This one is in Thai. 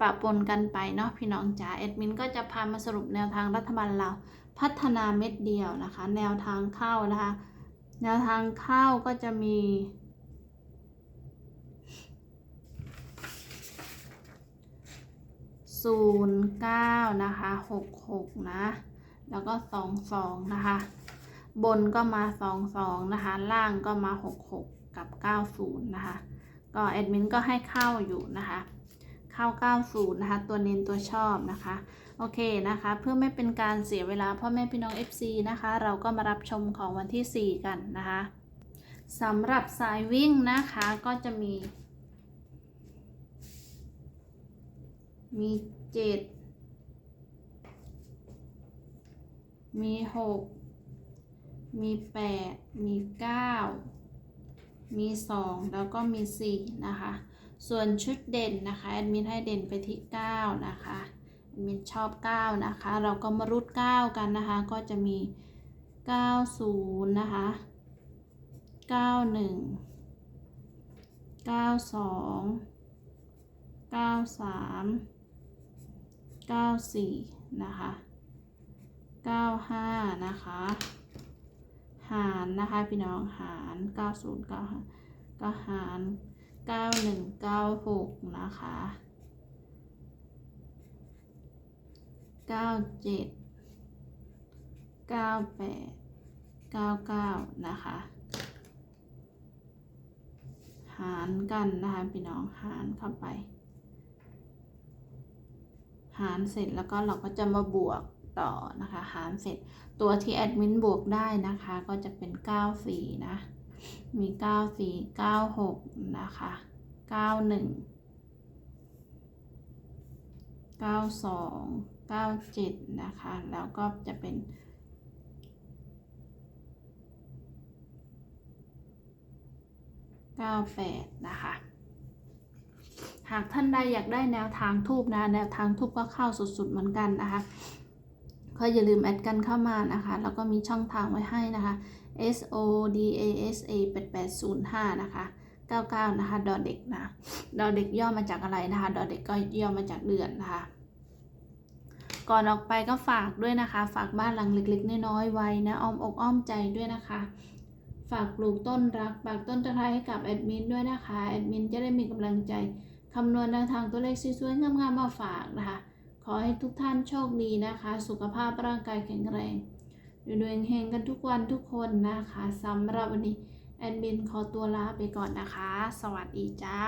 ปะปนกันไปเนาะพี่น้องจ๋าแอดมินก็จะพามาสรุปแนวทางรัฐบาลเราพัฒนาเม็ดเดียวนะคะ แนวทางเข้านะคะ แนวทางเข้าก็จะมีศูนย์เก้านะคะหกหกนะ แล้วก็สองสองนะคะ บนก็มาสองสองนะคะ ล่างก็มาหกหกกับเก้าศูนย์นะคะ ก็แอดมินก็ให้เข้าอยู่นะคะ เข้า 90 นะคะ ตัวเน้นตัวชอบนะคะ โอเคนะคะ เพื่อไม่เป็นการเสียเวลาพ่อแม่พี่น้อง FC นะคะ เราก็มารับชมของวันที่ 4 กันนะคะสำหรับสายวิ่งนะคะก็จะมี มี7มี6มี8มี9 มี 2 แล้วก็มี 4 นะคะ ส่วนชุดเด่นนะคะแอดมินให้เด่นไปที่ 9 นะคะแอดมินชอบ 9 นะคะ เราก็มารุด9 กันนะคะ ก็จะมี 90 นะคะ 91 92 93 94 นะคะ 95 นะคะ หารนะคะพี่น้องหาร 90 95 ก็หารเก้าหนึ่งเก้าหกนะคะเก้าเจ็ดเก้าแปดเก้าเก้านะคะ หารกันนะคะพี่น้องหารเข้าไป หารเสร็จแล้วก็เราก็จะมาบวก ต่อนะคะหารเสร็จตัวที่แอดมินบวกได้นะคะก็จะเป็น9ฝีนะ มี 9 4 9 6 นะคะ 9 1 9 2 9 7 นะคะ แล้วก็จะเป็น98 นะคะ หากท่านใดอยากได้แนวทางทูบนะ แนวทางทูบก็เข้าสุดๆเหมือนกันนะคะ ก็อย่าลืมแอดกันเข้ามานะคะ แล้วก็มีช่องทางไว้ให้นะคะ S O D A S A 8805นะคะ99นะคะดอเด็กนะดอเด็กย่อมาจากอะไรนะคะดอเด็กก็ย่อมาจากเดือนนะคะ ก่อนออกไปก็ฝากด้วยนะคะ ฝากบ้านหลังเล็กๆน้อยๆไว้นะอ้อมอกอ้อมใจด้วยนะคะ ฝากปลูกต้นรักฝากต้นตะไคร้ให้กับแอดมินด้วยนะคะแอดมินจะได้มีกำลังใจคำนวณแนวทางตัวเลขสวยๆงามๆมาฝากนะคะ ขอให้ทุกท่านโชคดีนะคะ สุขภาพร่างกายแข็งแรงดูดวงเฮงกันทุกวันทุกคนนะคะสำหรับวันนี้แอดมินขอตัวลาไปก่อนนะคะ สวัสดีจ้า